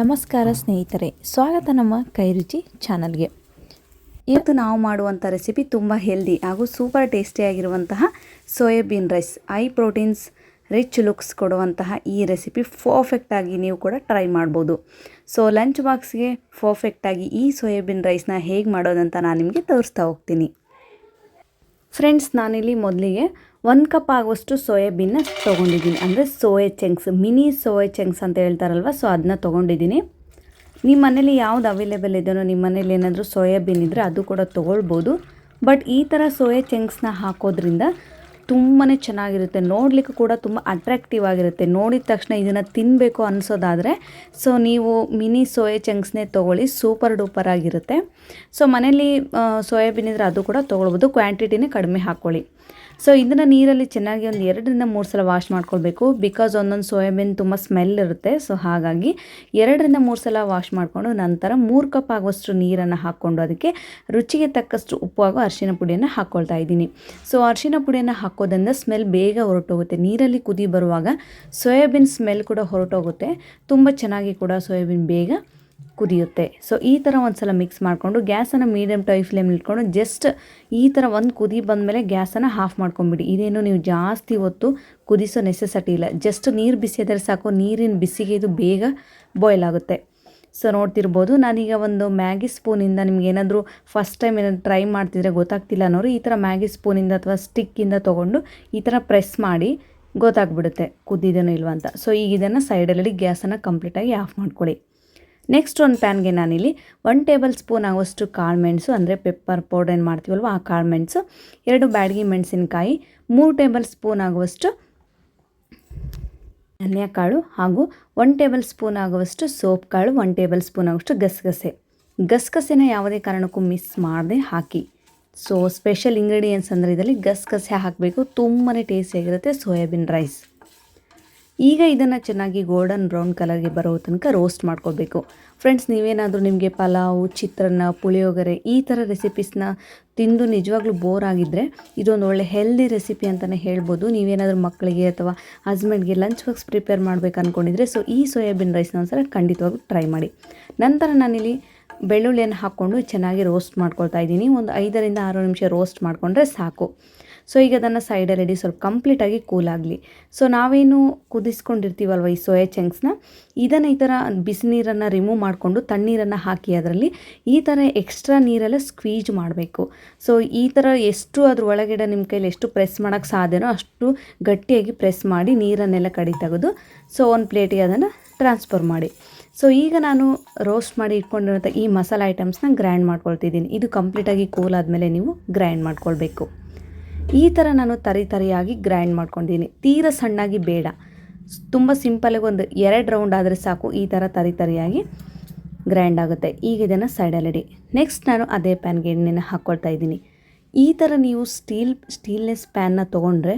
ನಮಸ್ಕಾರ ಸ್ನೇಹಿತರೆ, ಸ್ವಾಗತ ನಮ್ಮ ಕೈರುಚಿ ಚಾನಲ್ಗೆ. ಇವತ್ತು ನಾವು ಮಾಡುವಂಥ ರೆಸಿಪಿ ತುಂಬ ಹೆಲ್ದಿ ಹಾಗೂ ಸೂಪರ್ ಟೇಸ್ಟಿಯಾಗಿರುವಂತಹ ಸೋಯಾಬೀನ್ ರೈಸ್ ಐ ಪ್ರೋಟೀನ್ಸ್ ರಿಚ್ ಲುಕ್ಸ್ ಕೊಡುವಂತಹ ಈ ರೆಸಿಪಿ ಪರ್ಫೆಕ್ಟಾಗಿ ನೀವು ಕೂಡ ಟ್ರೈ ಮಾಡ್ಬೋದು. ಸೊ ಲಂಚ್ ಬಾಕ್ಸ್ಗೆ ಪರ್ಫೆಕ್ಟಾಗಿ ಈ ಸೋಯಾಬೀನ್ ರೈಸ್ನ ಹೇಗೆ ಮಾಡೋದಂತ ನಾನು ನಿಮಗೆ ತೋರಿಸ್ತಾ ಹೋಗ್ತೀನಿ. ಫ್ರೆಂಡ್ಸ್ ನಾನಿಲ್ಲಿ ಮೊದಲಿಗೆ ಒಂದು ಕಪ್ ಆಗುವಷ್ಟು ಸೋಯಾಬೀನ್ನ ತೊಗೊಂಡಿದ್ದೀನಿ. ಅಂದರೆ soya chunks, mini soya chunks ಅಂತ ಹೇಳ್ತಾರಲ್ವ, ಸೊ ಅದನ್ನ ತೊಗೊಂಡಿದ್ದೀನಿ. ನಿಮ್ಮ ಮನೇಲಿ ಯಾವ್ದು ಅವೈಲೇಬಲ್ ಇದೆಯೋ ನಿಮ್ಮ ಮನೇಲಿ ಏನಾದರೂ ಸೋಯಾಬೀನ್ ಇದ್ದರೆ ಅದು ಕೂಡ ತೊಗೊಳ್ಬೋದು. ಬಟ್ ಈ ಥರ ಸೋಯಾ ಚೆಂಕ್ಸ್ನ ಹಾಕೋದ್ರಿಂದ ತುಂಬಾ ಚೆನ್ನಾಗಿರುತ್ತೆ. ನೋಡಲಿಕ್ಕೂ ಕೂಡ ತುಂಬ ಅಟ್ರಾಕ್ಟಿವ್ ಆಗಿರುತ್ತೆ. ನೋಡಿದ ತಕ್ಷಣ ಇದನ್ನು ತಿನ್ನಬೇಕು ಅನಿಸೋದಾದರೆ, ಸೊ ನೀವು ಮಿನಿ ಸೋಯಾ ಚಂಕ್ಸ್ನೇ ತೊಗೊಳ್ಳಿ. ಸೂಪರ್ ಡೂಪರ್ ಆಗಿರುತ್ತೆ. ಸೊ ಮನೇಲಿ ಸೋಯಾಬೀನ್ ಇದ್ದರೆ ಅದು ಕೂಡ ತೊಗೊಳ್ಬೋದು. ಕ್ವಾಂಟಿಟಿನೇ ಕಡಿಮೆ ಹಾಕ್ಕೊಳ್ಳಿ ಸೊ ಇದನ್ನು ನೀರಲ್ಲಿ ಚೆನ್ನಾಗಿ ಒಂದು ಎರಡರಿಂದ ಮೂರು ಸಲ ವಾಶ್ ಮಾಡ್ಕೊಳ್ಬೇಕು. ಬಿಕಾಸ್ ಒಂದೊಂದು ಸೋಯಾಬೀನ್ ತುಂಬ ಸ್ಮೆಲ್ ಇರುತ್ತೆ. ಸೊ ಹಾಗಾಗಿ ಎರಡರಿಂದ ಮೂರು ಸಲ ವಾಶ್ ಮಾಡಿಕೊಂಡು ನಂತರ ಮೂರು ಕಪ್ ಆಗುವಷ್ಟು ನೀರನ್ನು ಹಾಕ್ಕೊಂಡು ಅದಕ್ಕೆ ರುಚಿಗೆ ತಕ್ಕಷ್ಟು ಉಪ್ಪು ಹಾಗೂ ಅರಿಶಿನ ಪುಡಿಯನ್ನು ಹಾಕ್ಕೊಳ್ತಾ ಇದ್ದೀನಿ. ಸೊ ಅರಿಶಿನ ಪುಡಿಯನ್ನು ಹಾಕೋದ್ರಿಂದ ಸ್ಮೆಲ್ ಬೇಗ ಹೊರಟೋಗುತ್ತೆ. ನೀರಲ್ಲಿ ಕುದಿ ಬರುವಾಗ ಸೋಯಾಬೀನ್ ಸ್ಮೆಲ್ ಕೂಡ ಹೊರಟೋಗುತ್ತೆ. ತುಂಬ ಚೆನ್ನಾಗಿ ಕೂಡ ಸೋಯಾಬೀನ್ ಬೇಗ ಕುದಿಯುತ್ತೆ. ಸೊ ಈ ಥರ ಒಂದು ಸಲ ಮಿಕ್ಸ್ ಮಾಡಿಕೊಂಡು ಗ್ಯಾಸನ್ನು ಮೀಡಿಯಮ್ ಟೈ ಫ್ಲೇಮ್ ಇಟ್ಕೊಂಡು ಜಸ್ಟ್ ಈ ಥರ ಒಂದು ಕುದಿ ಬಂದಮೇಲೆ ಗ್ಯಾಸನ್ನು ಹಾಫ್ ಮಾಡ್ಕೊಂಬಿಡಿ ಇದೇನು ನೀವು ಜಾಸ್ತಿ ಹೊತ್ತು ಕುದಿಸೋ ನೆಸೆಸಿಟಿ ಇಲ್ಲ. ಜಸ್ಟ್ ನೀರು ಬಿಸಿ ಆದರೆ ಸಾಕು. ನೀರಿನ ಬಿಸಿಗೆ ಇದು ಬೇಗ ಬಾಯ್ಲ್ ಆಗುತ್ತೆ. ಸೊ ನೋಡ್ತಿರ್ಬೋದು. ನಾನೀಗ ಒಂದು ಮ್ಯಾಗಿ ಸ್ಪೂನಿಂದ ನಿಮ್ಗೆ ಏನಾದರೂ ಫಸ್ಟ್ ಟೈಮ್ ಏನಾದರೂ ಟ್ರೈ ಮಾಡ್ತಿದ್ರೆ ಗೊತ್ತಾಗ್ತಿಲ್ಲ ಅನ್ನೋರು ಈ ಥರ ಮ್ಯಾಗಿ ಸ್ಪೂನಿಂದ ಅಥವಾ ಸ್ಟಿಕ್ಕಿಂದ ತೊಗೊಂಡು ಈ ಥರ ಪ್ರೆಸ್ ಮಾಡಿ ಗೊತ್ತಾಗ್ಬಿಡುತ್ತೆ. ಕುದ್ದಿದೇನೋ ಇಲ್ವ ಅಂತ. ಸೊ ಈಗ ಇದನ್ನು ಸೈಡಲ್ಲಿ ಗ್ಯಾಸನ್ನು ಕಂಪ್ಲೀಟಾಗಿ ಆಫ್ ಮಾಡ್ಕೊಳ್ಳಿ. ನೆಕ್ಸ್ಟ್ ಒಂದು ಪ್ಯಾನ್ಗೆ ನಾನಿಲ್ಲಿ ಒನ್ ಟೇಬಲ್ ಸ್ಪೂನ್ ಆಗುವಷ್ಟು ಕಾಳು ಮೆಣಸು, ಅಂದರೆ ಪೆಪ್ಪರ್ ಪೌಡರ್ ಏನು ಮಾಡ್ತೀವಲ್ವ, ಆ ಕಾಳು ಮೆಣಸು, ಎರಡು ಬ್ಯಾಡಗಿ ಮೆಣಸಿನಕಾಯಿ, ಮೂರು ಟೇಬಲ್ ಸ್ಪೂನ್ ಆಗುವಷ್ಟು ಕಾಳು ಹಾಗೂ ಒನ್ ಟೇಬಲ್ ಸ್ಪೂನ್ ಆಗುವಷ್ಟು ಸೋಪ್ ಕಾಳು ಒನ್ ಟೇಬಲ್ ಸ್ಪೂನ್ ಆಗುವಷ್ಟು ಗಸಗಸೆ. ಗಸಗಸೆನ ಯಾವುದೇ ಕಾರಣಕ್ಕೂ ಮಿಸ್ ಮಾಡದೆ ಹಾಕಿ. ಸೊ ಸ್ಪೆಷಲ್ ಇಂಗ್ರೀಡಿಯೆಂಟ್ಸ್ ಅಂದರೆ ಇದರಲ್ಲಿ ಗಸಗಸೆ ಹಾಕಬೇಕು. ತುಂಬಾ ಟೇಸ್ಟಿಯಾಗಿರುತ್ತೆ ಸೋಯಾಬೀನ್ ರೈಸ್ ಈಗ ಇದನ್ನು ಚೆನ್ನಾಗಿ ಗೋಲ್ಡನ್ ಬ್ರೌನ್ ಕಲರ್ಗೆ ಬರೋ ತನಕ ರೋಸ್ಟ್ ಮಾಡ್ಕೋಬೇಕು. ಫ್ರೆಂಡ್ಸ್ ನೀವೇನಾದರೂ ನಿಮಗೆ ಪಲಾವ್, ಚಿತ್ರಾನ್ನ, ಪುಳಿಯೋಗರೆ ಈ ಥರ ರೆಸಿಪೀಸ್ನ ತಿಂದು ನಿಜವಾಗ್ಲೂ ಬೋರ್ ಆಗಿದ್ದರೆ ಇದೊಂದು ಒಳ್ಳೆ ಹೆಲ್ದಿ ರೆಸಿಪಿ ಅಂತಲೇ ಹೇಳ್ಬೋದು. ನೀವೇನಾದರೂ ಮಕ್ಕಳಿಗೆ ಅಥವಾ ಹಸ್ಬೆಂಡ್ಗೆ ಲಂಚ್ ಬಾಕ್ಸ್ ಪ್ರಿಪೇರ್ ಮಾಡಬೇಕು ಅಂದ್ಕೊಂಡಿದ್ರೆ ಸೊ ಈ ಸೋಯಾಬೀನ್ ರೈಸ್ನ ಒಂದ್ಸಲ ಖಂಡಿತವಾಗ್ಲೂ ಟ್ರೈ ಮಾಡಿ. ನಂತರ ನಾನಿಲ್ಲಿ ಬೆಳ್ಳುಳ್ಳಿಯನ್ನು ಹಾಕ್ಕೊಂಡು ಚೆನ್ನಾಗಿ ರೋಸ್ಟ್ ಮಾಡ್ಕೊಳ್ತಾ ಇದ್ದೀನಿ. ಒಂದು ಐದರಿಂದ ಆರು ನಿಮಿಷ ರೋಸ್ಟ್ ಮಾಡಿಕೊಂಡ್ರೆ ಸಾಕು. ಸೊ ಈಗ ಅದನ್ನು ಸೈಡಲ್ಲಿ ಸ್ವಲ್ಪ ಕಂಪ್ಲೀಟಾಗಿ ಕೂಲ್ ಆಗಲಿ. ಸೊ ನಾವೇನು ಕುದಿಸ್ಕೊಂಡಿರ್ತೀವಲ್ವ ಈ ಸೋಯಾ ಚಂಕ್ಸ್ನ ಇದನ್ನು ಈ ಥರ ಬಿಸಿನೀರನ್ನು ರಿಮೂವ್ ಮಾಡಿಕೊಂಡು ತಣ್ಣೀರನ್ನು ಹಾಕಿ ಅದರಲ್ಲಿ ಈ ಥರ ಎಕ್ಸ್ಟ್ರಾ ನೀರೆಲ್ಲ ಸ್ಕ್ವೀಜ್ ಮಾಡಬೇಕು. ಸೊ ಈ ಥರ ಎಷ್ಟು ಅದ್ರ ಒಳಗಡೆ ನಿಮ್ಮ ಕೈಲಿ ಎಷ್ಟು ಪ್ರೆಸ್ ಮಾಡೋಕ್ಕೆ ಸಾಧ್ಯನೋ ಅಷ್ಟು ಗಟ್ಟಿಯಾಗಿ ಪ್ರೆಸ್ ಮಾಡಿ ನೀರನ್ನೆಲ್ಲ ಕಡಿ ತೆಗೆದು ಸೊ ಒಂದು ಪ್ಲೇಟಿಗೆ ಅದನ್ನು ಟ್ರಾನ್ಸ್ಫರ್ ಮಾಡಿ. ಸೊ ಈಗ ನಾನು ರೋಸ್ಟ್ ಮಾಡಿ ಇಟ್ಕೊಂಡಿರೋಂಥ ಈ ಮಸಾಲ ಐಟಮ್ಸ್ನ ಗ್ರೈಂಡ್ ಮಾಡ್ಕೊಳ್ತಿದ್ದೀನಿ. ಇದು ಕಂಪ್ಲೀಟಾಗಿ ಕೂಲ್ ಆದಮೇಲೆ ನೀವು ಗ್ರೈಂಡ್ ಮಾಡ್ಕೊಳ್ಬೇಕು. ಈ ಥರ ನಾನು ತರಿ ತರಿಯಾಗಿ ಗ್ರೈಂಡ್ ಮಾಡ್ಕೊಂಡಿದ್ದೀನಿ ತೀರ ಸಣ್ಣಾಗಿ ಬೇಡ. ತುಂಬ ಸಿಂಪಲಾಗಿ ಒಂದು ಎರಡು ರೌಂಡ್ ಆದರೆ ಸಾಕು. ಈ ಥರ ತರಿ ತರಿಯಾಗಿ ಗ್ರೈಂಡ್ ಆಗುತ್ತೆ. ಈಗ ಇದನ್ನು ಸೈಡಲ್ಲಿಡಿ ನೆಕ್ಸ್ಟ್ ನಾನು ಅದೇ ಪ್ಯಾನ್ಗೆ ಎಣ್ಣೆನ ಹಾಕ್ಕೊಳ್ತಾ ಇದ್ದೀನಿ. ಈ ಥರ ನೀವು ಸ್ಟೀಲ್ ಸ್ಟೀಲ್ನೆಸ್ ಪ್ಯಾನ್ನ ತೊಗೊಂಡ್ರೆ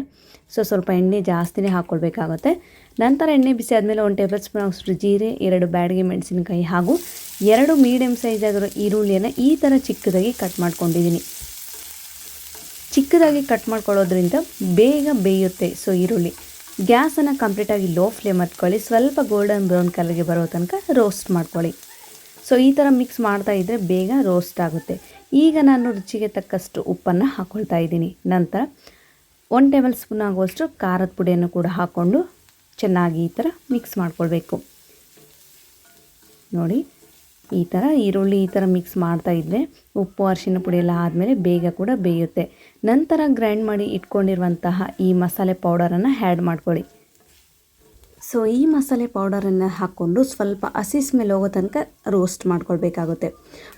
ಸೊ ಸ್ವಲ್ಪ ಎಣ್ಣೆ ಜಾಸ್ತಿನೇ ಹಾಕ್ಕೊಳ್ಬೇಕಾಗುತ್ತೆ ನಂತರ ಎಣ್ಣೆ ಬಿಸಿ ಆದಮೇಲೆ ಒಂದು ಟೇಬಲ್ ಸ್ಪೂನ್ ಅಷ್ಟು ಜೀರೆ, ಎರಡು ಬ್ಯಾಡಿಗೆ ಮೆಣಸಿನಕಾಯಿ ಹಾಗೂ ಎರಡು ಮೀಡಿಯಮ್ ಸೈಜ್ ಆಗಿರೋ ಈರುಳ್ಳಿಯನ್ನು ಈ ಥರ ಚಿಕ್ಕದಾಗಿ ಕಟ್ ಮಾಡ್ಕೊಂಡಿದ್ದೀನಿ ಚಿಕ್ಕದಾಗಿ ಕಟ್ ಮಾಡ್ಕೊಳ್ಳೋದ್ರಿಂದ ಬೇಗ ಬೇಯುತ್ತೆ. ಸೊ ಈರುಳ್ಳಿ. ಗ್ಯಾಸನ್ನು ಕಂಪ್ಲೀಟಾಗಿ ಲೋ ಫ್ಲೇಮ್ ಹತ್ಕೊಳ್ಳಿ. ಸ್ವಲ್ಪ ಗೋಲ್ಡನ್ ಬ್ರೌನ್ ಕಲರ್ಗೆ ಬರೋ ತನಕ ರೋಸ್ಟ್ ಮಾಡ್ಕೊಳ್ಳಿ. ಸೊ ಈ ಥರ ಮಿಕ್ಸ್ ಮಾಡ್ತಾ ಇದ್ದರೆ ಬೇಗ ರೋಸ್ಟ್ ಆಗುತ್ತೆ. ಈಗ ನಾನು ರುಚಿಗೆ ತಕ್ಕಷ್ಟು ಉಪ್ಪನ್ನು ಹಾಕ್ಕೊಳ್ತಾ ಇದ್ದೀನಿ. ನಂತರ ಒನ್ ಟೇಬಲ್ ಸ್ಪೂನ್ ಆಗುವಷ್ಟು ಖಾರದ ಪುಡಿಯನ್ನು ಕೂಡ ಹಾಕ್ಕೊಂಡು ಚೆನ್ನಾಗಿ ಈ ಥರ ಮಿಕ್ಸ್ ಮಾಡ್ಕೊಳ್ಬೇಕು. ನೋಡಿ. ಈ ಥರ ಈರುಳ್ಳಿ ಈ ಥರ ಮಿಕ್ಸ್ ಮಾಡ್ತಾ ಇದ್ದರೆ ಉಪ್ಪು, ಅರಿಶಿನ ಪುಡಿ ಎಲ್ಲ ಆದಮೇಲೆ ಬೇಗ ಕೂಡ ಬೇಯುತ್ತೆ. ನಂತರ ಗ್ರೈಂಡ್ ಮಾಡಿ ಇಟ್ಕೊಂಡಿರುವಂತಹ ಈ ಮಸಾಲೆ ಪೌಡರನ್ನು ಹ್ಯಾಡ್ ಮಾಡ್ಕೊಳ್ಳಿ. ಸೊ ಈ ಮಸಾಲೆ ಪೌಡರನ್ನು ಹಾಕ್ಕೊಂಡು ಸ್ವಲ್ಪ ಹಸಿ ಸ್ಮೆಲ್ ಹೋಗೋ ತನಕ ರೋಸ್ಟ್ ಮಾಡ್ಕೊಳ್ಬೇಕಾಗುತ್ತೆ.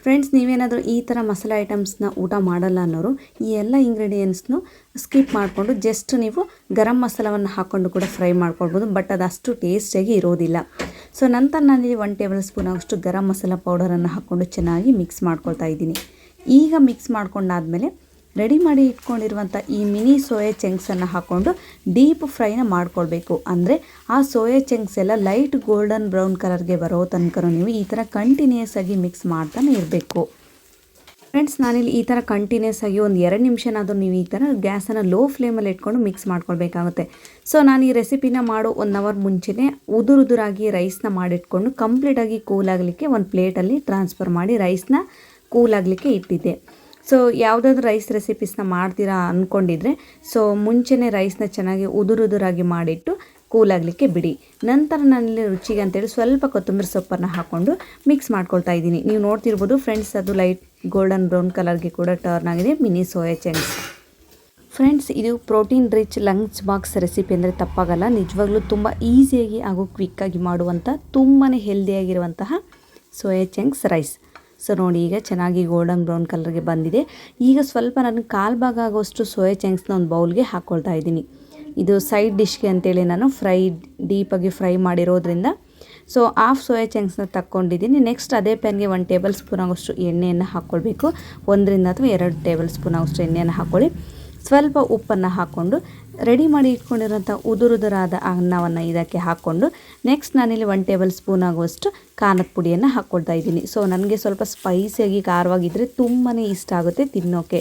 ಫ್ರೆಂಡ್ಸ್ ನೀವೇನಾದರೂ ಈ ಥರ ಮಸಾಲೆ ಐಟಮ್ಸ್ನ ಊಟ ಮಾಡಲ್ಲ ಅನ್ನೋರು ಈ ಎಲ್ಲ ಇಂಗ್ರೀಡಿಯೆಂಟ್ಸ್ನು ಸ್ಕಿಪ್ ಮಾಡಿಕೊಂಡು ಜಸ್ಟ್ ನೀವು ಗರಂ ಮಸಾಲವನ್ನು ಹಾಕ್ಕೊಂಡು ಕೂಡ ಫ್ರೈ ಮಾಡ್ಕೊಳ್ಬೋದು. ಬಟ್ ಅದು ಅಷ್ಟು ಟೇಸ್ಟಿಯಾಗಿ ಇರೋದಿಲ್ಲ. ಸೊ ನಂತರ ನಾನಿಲ್ಲಿ ಒನ್ ಟೇಬಲ್ ಸ್ಪೂನ್ ಅಷ್ಟು ಗರಂ ಮಸಾಲ ಪೌಡರನ್ನು ಹಾಕ್ಕೊಂಡು ಚೆನ್ನಾಗಿ ಮಿಕ್ಸ್ ಮಾಡ್ಕೊಳ್ತಾ ಇದ್ದೀನಿ. ಈಗ ಮಿಕ್ಸ್ ಮಾಡ್ಕೊಂಡಾದಮೇಲೆ ರೆಡಿ ಮಾಡಿ ಇಟ್ಕೊಂಡಿರುವಂಥ ಈ ಮಿನಿ ಸೋಯಾ ಚೆಂಕ್ಸನ್ನು ಹಾಕ್ಕೊಂಡು ಡೀಪ್ ಫ್ರೈನ ಮಾಡ್ಕೊಳ್ಬೇಕು. ಅಂದರೆ ಆ ಸೋಯಾ ಚೆಂಕ್ಸ್ ಎಲ್ಲ ಲೈಟ್ ಗೋಲ್ಡನ್ ಬ್ರೌನ್ ಕಲರ್ಗೆ ಬರೋ ತನಕ ನೀವು ಈ ಥರ ಕಂಟಿನ್ಯೂಸ್ ಆಗಿ ಮಿಕ್ಸ್ ಮಾಡ್ತಾನೆ ಇರಬೇಕು. ಫ್ರೆಂಡ್ಸ್ ನಾನಿಲ್ಲಿ ಈ ಥರ ಕಂಟಿನ್ಯೂಸ್ ಆಗಿ ಒಂದು ಎರಡು ನಿಮಿಷನಾದರೂ ನೀವು ಈ ಥರ ಗ್ಯಾಸನ್ನು ಲೋ ಫ್ಲೇಮಲ್ಲಿ ಇಟ್ಕೊಂಡು ಮಿಕ್ಸ್ ಮಾಡ್ಕೊಳ್ಬೇಕಾಗುತ್ತೆ. ಸೊ ನಾನು ಈ ರೆಸಿಪಿನ ಮಾಡೋ ಒನ್ ಅವರ್ ಮುಂಚೆನೇ ಉದುರುದುರಾಗಿ ರೈಸ್ನ ಮಾಡಿಟ್ಕೊಂಡು ಕಂಪ್ಲೀಟಾಗಿ ಕೂಲ್ ಆಗಲಿಕ್ಕೆ ಒಂದು ಪ್ಲೇಟಲ್ಲಿ ಟ್ರಾನ್ಸ್ಫರ್ ಮಾಡಿ ರೈಸ್ನ ಕೂಲ್ ಆಗಲಿಕ್ಕೆ ಇಟ್ಟಿದ್ದೆ. ಸೊ ಯಾವುದಾದ್ರೂ ರೈಸ್ ರೆಸಿಪೀಸ್ನ ಮಾಡ್ತೀರಾ ಅಂದ್ಕೊಂಡಿದ್ರೆ ಸೊ ಮುಂಚೆನೇ ರೈಸ್ನ ಚೆನ್ನಾಗಿ ಉದುರುದುರಾಗಿ ಮಾಡಿಟ್ಟು ಕೂಲ್ ಆಗಲಿಕ್ಕೆ ಬಿಡಿ. ನಂತರ ನಾನಿಲ್ಲಿ ರುಚಿಗೆ ಅಂತೇಳಿ ಸ್ವಲ್ಪ ಕೊತ್ತಂಬರಿ ಸೊಪ್ಪನ್ನು ಹಾಕ್ಕೊಂಡು ಮಿಕ್ಸ್ ಮಾಡ್ಕೊಳ್ತಾ ಇದ್ದೀನಿ. ನೀವು ನೋಡ್ತಿರ್ಬೋದು ಫ್ರೆಂಡ್ಸ್ ಅದು ಲೈಟ್ ಗೋಲ್ಡನ್ ಬ್ರೌನ್ ಕಲರ್ಗೆ ಕೂಡ ಟರ್ನ್ ಆಗಿದೆ. ಮಿನಿ ಸೋಯಾ ಚಂಕ್ಸ್ ಫ್ರೆಂಡ್ಸ್ ಇದು protein rich lunch box recipe ಅಂದರೆ ತಪ್ಪಾಗಲ್ಲ. ನಿಜವಾಗ್ಲೂ ತುಂಬ ಈಸಿಯಾಗಿ ಹಾಗೂ ಕ್ವಿಕ್ಕಾಗಿ ಮಾಡುವಂಥ ತುಂಬಾ ಹೆಲ್ದಿಯಾಗಿರುವಂತಹ ಸೋಯಾ ಚಂಕ್ಸ್ ರೈಸ್ ಸೊ ನೋಡಿ ಈಗ ಚೆನ್ನಾಗಿ ಗೋಲ್ಡನ್ ಬ್ರೌನ್ ಕಲರ್ಗೆ ಬಂದಿದೆ. ಈಗ ಸ್ವಲ್ಪ ನಾನು ಕಾಲು ಭಾಗ ಆಗೋಷ್ಟು ಸೋಯಾ ಚಂಕ್ಸ್ನ ಒಂದು ಬೌಲ್ಗೆ ಹಾಕ್ಕೊಳ್ತಾ ಇದ್ದೀನಿ. ಇದು ಸೈಡ್ ಡಿಶ್ಗೆ ಅಂತೇಳಿ ನಾನು ಫ್ರೈ ಡೀಪಾಗಿ ಫ್ರೈ ಮಾಡಿರೋದ್ರಿಂದ. ಸೊ ಹಾಫ್ ಸೋಯಾ ಚಂಕ್ಸ್ನ ತಕ್ಕೊಂಡಿದ್ದೀನಿ. ನೆಕ್ಸ್ಟ್ ಅದೇ ಪ್ಯಾನ್ಗೆ ಒಂದು ಟೇಬಲ್ ಸ್ಪೂನ್ ಆಗೋಷ್ಟು ಎಣ್ಣೆಯನ್ನು ಹಾಕ್ಕೊಳ್ಬೇಕು ಒಂದರಿಂದ ಅಥವಾ ಎರಡು ಟೇಬಲ್ ಸ್ಪೂನ್ ಆಗೋಷ್ಟು ಎಣ್ಣೆಯನ್ನು ಹಾಕ್ಕೊಳ್ಳಿ ಸ್ವಲ್ಪ ಉಪ್ಪನ್ನು ಹಾಕ್ಕೊಂಡು ರೆಡಿ ಮಾಡಿ ಇಟ್ಕೊಂಡಿರೋಂಥ ಉದುರುದುರಾದ ಅನ್ನವನ್ನು ಇದಕ್ಕೆ ಹಾಕ್ಕೊಂಡು ನೆಕ್ಸ್ಟ್ ನಾನಿಲ್ಲಿ ಒನ್ ಟೇಬಲ್ ಸ್ಪೂನ್ ಆಗುವಷ್ಟು ಖಾರದ ಪುಡಿಯನ್ನು ಹಾಕ್ಕೊಳ್ತಾ ಇದ್ದೀನಿ. ಸೊ ನನಗೆ ಸ್ವಲ್ಪ ಸ್ಪೈಸಿಯಾಗಿ ಖಾರವಾಗಿದ್ದರೆ ತುಂಬಾ ಇಷ್ಟ ಆಗುತ್ತೆ ತಿನ್ನೋಕ್ಕೆ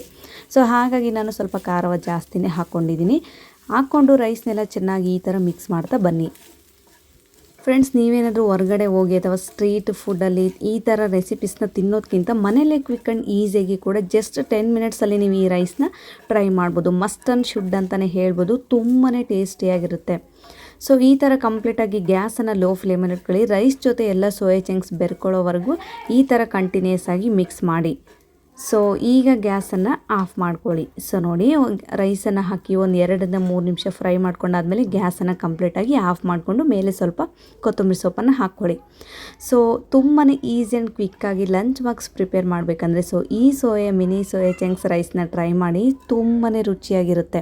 ಸೊ ಹಾಗಾಗಿ ನಾನು ಸ್ವಲ್ಪ ಖಾರವ ಜಾಸ್ತಿನೇ ಹಾಕ್ಕೊಂಡಿದ್ದೀನಿ ಹಾಕ್ಕೊಂಡು ರೈಸ್ನೆಲ್ಲ ಚೆನ್ನಾಗಿ ಈ ಥರ ಮಿಕ್ಸ್ ಮಾಡ್ತಾ ಬನ್ನಿ. ಫ್ರೆಂಡ್ಸ್ ನೀವೇನಾದರೂ ಹೊರಗಡೆ ಹೋಗಿ ಅಥವಾ ಸ್ಟ್ರೀಟ್ ಫುಡ್ಡಲ್ಲಿ ಈ ಥರ ರೆಸಿಪೀಸ್ನ ತಿನ್ನೋದಕ್ಕಿಂತ ಮನೇಲೇ ಕ್ವಿಕ್ ಆ್ಯಂಡ್ ಈಸಿಯಾಗಿ ಕೂಡ ಜಸ್ಟ್ ಟೆನ್ ಮಿನಿಟ್ಸಲ್ಲಿ ನೀವು ಈ ರೈಸ್ನ ಟ್ರೈ ಮಾಡ್ಬೋದು. ಮಸ್ಟ್ ಆ್ಯಂಡ್ ಶುಡ್ ಅಂತಲೇ ಹೇಳ್ಬೋದು. ತುಂಬಾ ಟೇಸ್ಟಿಯಾಗಿರುತ್ತೆ ಸೊ ಈ ಥರ ಕಂಪ್ಲೀಟಾಗಿ ಗ್ಯಾಸನ್ನು ಲೋ ಫ್ಲೇಮಲ್ಲಿ ಇಟ್ಕೊಳ್ಳಿ. ರೈಸ್ ಜೊತೆ ಎಲ್ಲ ಸೋಯಾ ಚಂಕ್ಸ್ ಬೆರ್ಕೊಳ್ಳೋವರೆಗೂ ಈ ಥರ ಕಂಟಿನ್ಯೂಸ್ ಆಗಿ ಮಿಕ್ಸ್ ಮಾಡಿ. ಸೊ ಈಗ ಗ್ಯಾಸನ್ನು ಆಫ್ ಮಾಡ್ಕೊಳ್ಳಿ. ಸೊ ನೋಡಿ ರೈಸನ್ನು ಹಾಕಿ ಒಂದು ಎರಡರಿಂದ ಮೂರು ನಿಮಿಷ ಫ್ರೈ ಮಾಡ್ಕೊಂಡಾದ್ಮೇಲೆ ಗ್ಯಾಸನ್ನು ಕಂಪ್ಲೀಟಾಗಿ ಆಫ್ ಮಾಡಿಕೊಂಡು ಮೇಲೆ ಸ್ವಲ್ಪ ಕೊತ್ತಂಬರಿ ಸೊಪ್ಪನ್ನು ಹಾಕ್ಕೊಳ್ಳಿ. ಸೊ ತುಂಬಾ ಈಸಿ ಆ್ಯಂಡ್ ಕ್ವಿಕ್ಕಾಗಿ ಲಂಚ್ ಬಾಕ್ಸ್ ಪ್ರಿಪೇರ್ ಮಾಡಬೇಕಂದ್ರೆ ಸೊ ಈ ಸೋಯಾ, ಮಿನಿ ಸೋಯಾ ಚಂಕ್ಸ್ ರೈಸ್ನ ಟ್ರೈ ಮಾಡಿ ತುಂಬಾ ರುಚಿಯಾಗಿರುತ್ತೆ.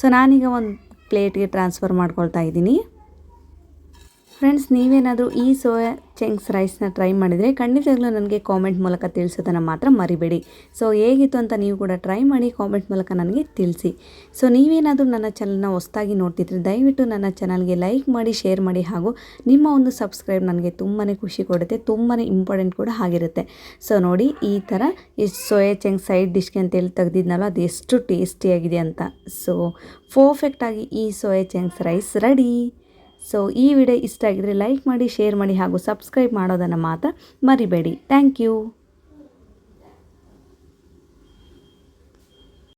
ಸೊ ನಾನೀಗ ಒಂದು ಪ್ಲೇಟ್ಗೆ ಟ್ರಾನ್ಸ್ಫರ್ ಮಾಡ್ಕೊಳ್ತಾ ಇದ್ದೀನಿ. ಫ್ರೆಂಡ್ಸ್ ನೀವೇನಾದರೂ ಈ ಸೋಯಾ ಚೆಂಗ್ಸ್ ರೈಸ್ನ ಟ್ರೈ ಮಾಡಿದರೆ ಖಂಡಿತವಾಗ್ಲೂ ನನಗೆ ಕಾಮೆಂಟ್ ಮೂಲಕ ತಿಳಿಸೋದನ್ನು ಮಾತ್ರ ಮರಿಬೇಡಿ. ಸೊ ಹೇಗಿತ್ತು ಅಂತ ನೀವು ಕೂಡ ಟ್ರೈ ಮಾಡಿ ಕಾಮೆಂಟ್ ಮೂಲಕ ನನಗೆ ತಿಳಿಸಿ. ಸೊ ನೀವೇನಾದರೂ ನನ್ನ ಚಾನಲ್ನ ಹೊಸ್ದಾಗಿ ನೋಡ್ತಿದ್ರೆ ದಯವಿಟ್ಟು ನನ್ನ ಚಾನಲ್ಗೆ ಲೈಕ್ ಮಾಡಿ ಶೇರ್ ಮಾಡಿ ಹಾಗೂ ನಿಮ್ಮ ಒಂದು ಸಬ್ಸ್ಕ್ರೈಬ್ ನನಗೆ ತುಂಬಾ ಖುಷಿ ಕೊಡುತ್ತೆ ತುಂಬಾ ಇಂಪಾರ್ಟೆಂಟ್ ಕೂಡ ಆಗಿರುತ್ತೆ. ಸೊ ನೋಡಿ ಈ ಥರ ಎಷ್ಟು ಸೋಯಾ ಚೆಂಕ್ ಸೈಡ್ ಡಿಶ್ಗೆ ಅಂತೇಳಿ ತೆಗ್ದಿದ್ನಲ್ಲ, ಅದು ಎಷ್ಟು ಟೇಸ್ಟಿಯಾಗಿದೆ ಅಂತ. ಸೊ ಪರ್ಫೆಕ್ಟಾಗಿ ಈ soya chunks rice ready so ಈ ವಿಡಿಯೋ ಇಷ್ಟ ಆಗಿದರೆ ಲೈಕ್ ಮಾಡಿ ಶೇರ್ ಮಾಡಿ ಹಾಗೂ ಸಬ್ಸ್ಕ್ರೈಬ್ ಮಾಡೋದನ್ನು ಮಾತ್ರ ಮರಿಬೇಡಿ. Thank you